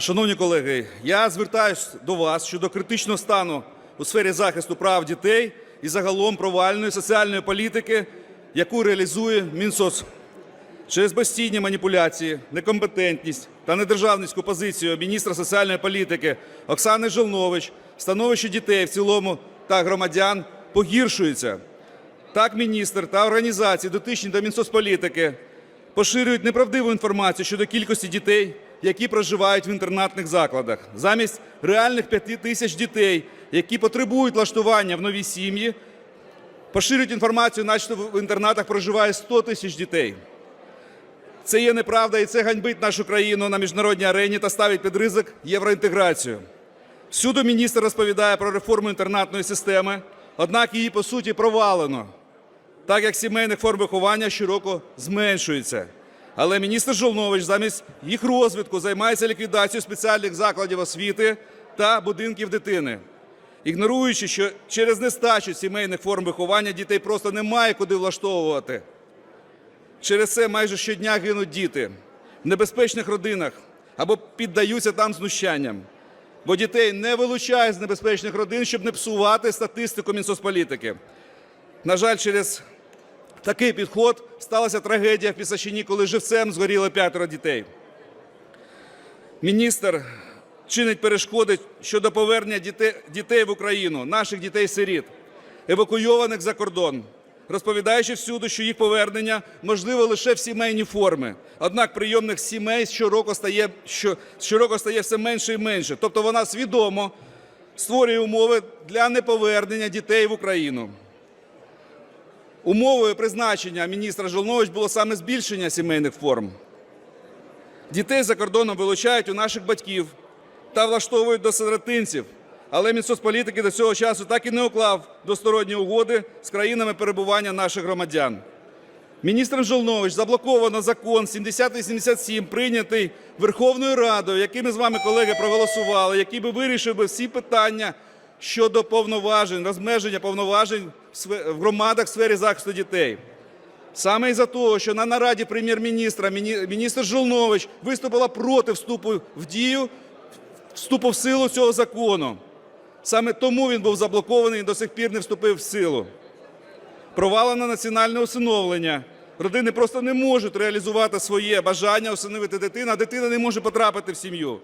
Шановні колеги, я звертаюся до вас щодо критичного стану у сфері захисту прав дітей і загалом провальної соціальної політики, яку реалізує Мінсоц. Через постійні маніпуляції, некомпетентність та недержавницьку позицію міністра соціальної політики Оксани Жолнович становище дітей в цілому та громадян погіршується. Так, міністр та організації, дотичні до Мінсоцполітики, поширюють неправдиву інформацію щодо кількості дітей, які проживають в інтернатних закладах. Замість реальних 5 тисяч дітей, які потребують влаштування в нові сім'ї, поширюють інформацію, начебто в інтернатах проживає 100 тисяч дітей. Це є неправда, і це ганьбить нашу країну на міжнародній арені та ставить під ризик євроінтеграцію. Всюди міністр розповідає про реформу інтернатної системи, однак її по суті провалено, так як сімейних форм виховання щороку зменшується. Але міністр Жолнович замість їх розвитку займається ліквідацією спеціальних закладів освіти та будинків дитини, ігноруючи, що через нестачу сімейних форм виховання дітей просто немає куди влаштовувати. Через це майже щодня гинуть діти в небезпечних родинах або піддаються там знущанням. Бо дітей не вилучають з небезпечних родин, щоб не псувати статистику Мінсоцполітики. На жаль, через такий підход сталася трагедія в Пісачині, коли живцем згоріло п'ятеро дітей. Міністр чинить перешкоди щодо повернення дітей, в Україну, наших дітей-сиріт, евакуйованих за кордон, розповідаючи всюди, що їх повернення можливо лише в сімейній формі. Однак прийомних сімей щороку стає, що, щороку стає все менше і менше. Тобто вона свідомо створює умови для неповернення дітей в Україну. Умовою призначення міністра Жолнович було саме збільшення сімейних форм. Дітей за кордоном вилучають у наших батьків та влаштовують до сиротинців. Але Мінсоцполітики до цього часу так і не уклав двосторонні угоди з країнами перебування наших громадян. Міністром Жолнович заблоковано закон 7087, прийнятий Верховною Радою, який ми з вами, колеги, проголосували, який би вирішив би всі питання щодо повноважень, розмеження повноважень в громадах в сфері захисту дітей. Саме із-за того, що на нараді прем'єр-міністра міністр Жолнович виступила проти вступу в дію, вступу в силу цього закону. Саме тому він був заблокований і до сих пір не вступив в силу. Провалено національне усиновлення. Родини просто не можуть реалізувати своє бажання усиновити дитину, а дитина не може потрапити в сім'ю.